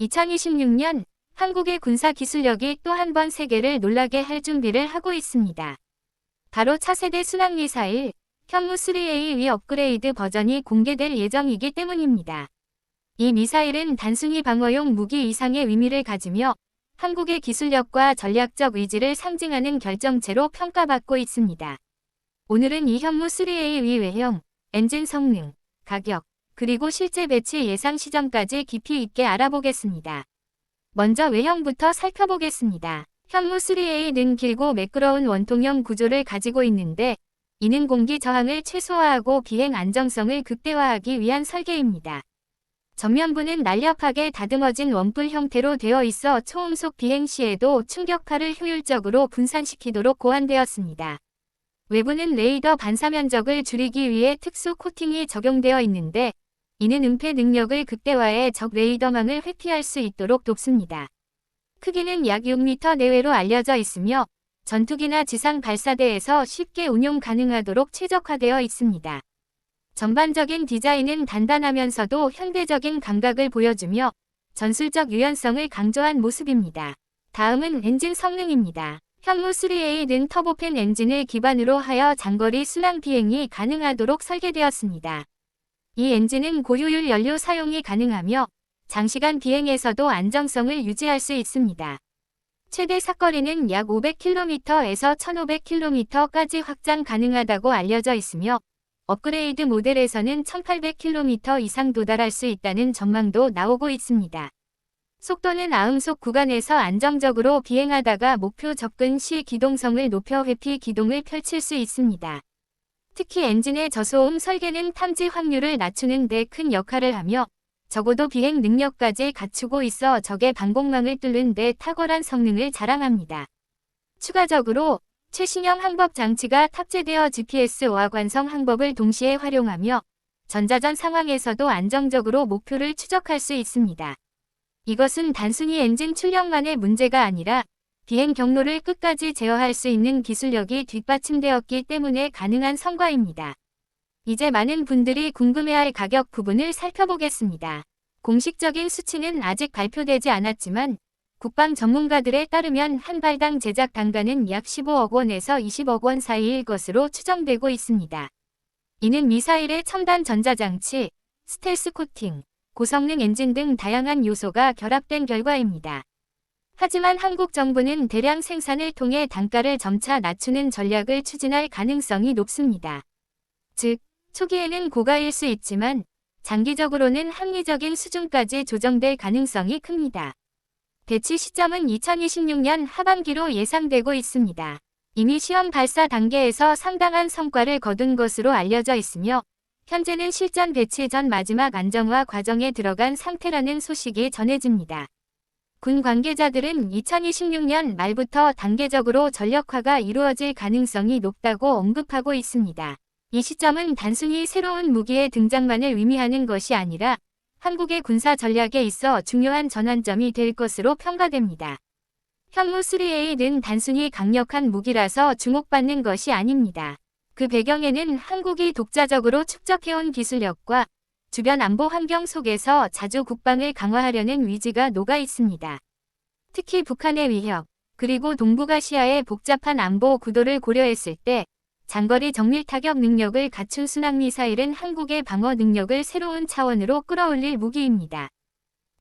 2026년 한국의 군사 기술력이 또 한 번 세계를 놀라게 할 준비를 하고 있습니다. 바로 차세대 순항미사일 현무 3A 위 업그레이드 버전이 공개될 예정이기 때문입니다. 이 미사일은 단순히 방어용 무기 이상의 의미를 가지며 한국의 기술력과 전략적 의지를 상징하는 결정체로 평가받고 있습니다. 오늘은 이 현무 3A 위 외형, 엔진 성능, 가격, 그리고 실제 배치 예상 시점까지 깊이 있게 알아보겠습니다. 먼저 외형부터 살펴보겠습니다. 현무 3A는 길고 매끄러운 원통형 구조를 가지고 있는데 이는 공기 저항을 최소화하고 비행 안정성을 극대화하기 위한 설계입니다. 전면부는 날렵하게 다듬어진 원뿔 형태로 되어 있어 초음속 비행 시에도 충격파를 효율적으로 분산시키도록 고안되었습니다. 외부는 레이더 반사 면적을 줄이기 위해 특수 코팅이 적용되어 있는데 이는 은폐 능력을 극대화해 적 레이더망을 회피할 수 있도록 돕습니다. 크기는 약 6m 내외로 알려져 있으며 전투기나 지상 발사대에서 쉽게 운용 가능하도록 최적화되어 있습니다. 전반적인 디자인은 단단하면서도 현대적인 감각을 보여주며 전술적 유연성을 강조한 모습입니다. 다음은 엔진 성능입니다. 현무 3A는 터보팬 엔진을 기반으로 하여 장거리 순항 비행이 가능하도록 설계되었습니다. 이 엔진은 고효율 연료 사용이 가능하며 장시간 비행에서도 안정성을 유지할 수 있습니다. 최대 사거리는 약 500km에서 1500km까지 확장 가능하다고 알려져 있으며 업그레이드 모델에서는 1800km 이상 도달할 수 있다는 전망도 나오고 있습니다. 속도는 아음속 구간에서 안정적으로 비행하다가 목표 접근 시 기동성을 높여 회피 기동을 펼칠 수 있습니다. 특히 엔진의 저소음 설계는 탐지 확률을 낮추는 데 큰 역할을 하며 적어도 비행 능력까지 갖추고 있어 적의 방공망을 뚫는 데 탁월한 성능을 자랑합니다. 추가적으로 최신형 항법 장치가 탑재되어 GPS와 관성 항법을 동시에 활용하며 전자전 상황에서도 안정적으로 목표를 추적할 수 있습니다. 이것은 단순히 엔진 출력만의 문제가 아니라 비행 경로를 끝까지 제어할 수 있는 기술력이 뒷받침되었기 때문에 가능한 성과입니다. 이제 많은 분들이 궁금해할 가격 부분을 살펴보겠습니다. 공식적인 수치는 아직 발표되지 않았지만 국방 전문가들에 따르면 한 발당 제작 단가는 약 15억 원에서 20억 원 사이일 것으로 추정되고 있습니다. 이는 미사일의 첨단 전자장치, 스텔스 코팅, 고성능 엔진 등 다양한 요소가 결합된 결과입니다. 하지만 한국 정부는 대량 생산을 통해 단가를 점차 낮추는 전략을 추진할 가능성이 높습니다. 즉, 초기에는 고가일 수 있지만 장기적으로는 합리적인 수준까지 조정될 가능성이 큽니다. 배치 시점은 2026년 하반기로 예상되고 있습니다. 이미 시험 발사 단계에서 상당한 성과를 거둔 것으로 알려져 있으며 현재는 실전 배치 전 마지막 안정화 과정에 들어간 상태라는 소식이 전해집니다. 군 관계자들은 2026년 말부터 단계적으로 전력화가 이루어질 가능성이 높다고 언급하고 있습니다. 이 시점은 단순히 새로운 무기의 등장만을 의미하는 것이 아니라 한국의 군사 전략에 있어 중요한 전환점이 될 것으로 평가됩니다. 현무 3A는 단순히 강력한 무기라서 주목받는 것이 아닙니다. 그 배경에는 한국이 독자적으로 축적해온 기술력과 주변 안보 환경 속에서 자주 국방을 강화하려는 위지가 녹아 있습니다. 특히 북한의 위협, 그리고 동북아시아의 복잡한 안보 구도를 고려했을 때 장거리 정밀 타격 능력을 갖춘 순항미사일은 한국의 방어 능력을 새로운 차원으로 끌어올릴 무기입니다.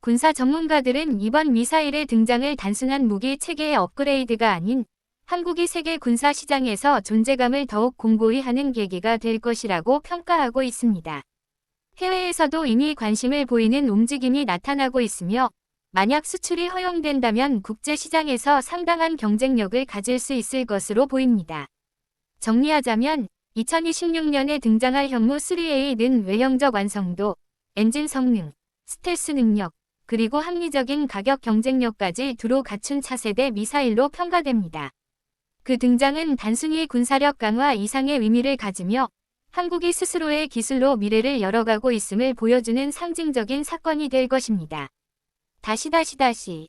군사 전문가들은 이번 미사일의 등장을 단순한 무기 체계의 업그레이드가 아닌 한국이 세계 군사 시장에서 존재감을 더욱 공고히 하는 계기가 될 것이라고 평가하고 있습니다. 해외에서도 이미 관심을 보이는 움직임이 나타나고 있으며 만약 수출이 허용된다면 국제 시장에서 상당한 경쟁력을 가질 수 있을 것으로 보입니다. 정리하자면 2026년에 등장할 현무 3A는 외형적 완성도, 엔진 성능, 스텔스 능력, 그리고 합리적인 가격 경쟁력까지 두루 갖춘 차세대 미사일로 평가됩니다. 그 등장은 단순히 군사력 강화 이상의 의미를 가지며 한국이 스스로의 기술로 미래를 열어가고 있음을 보여주는 상징적인 사건이 될 것입니다. 다시 다시 다시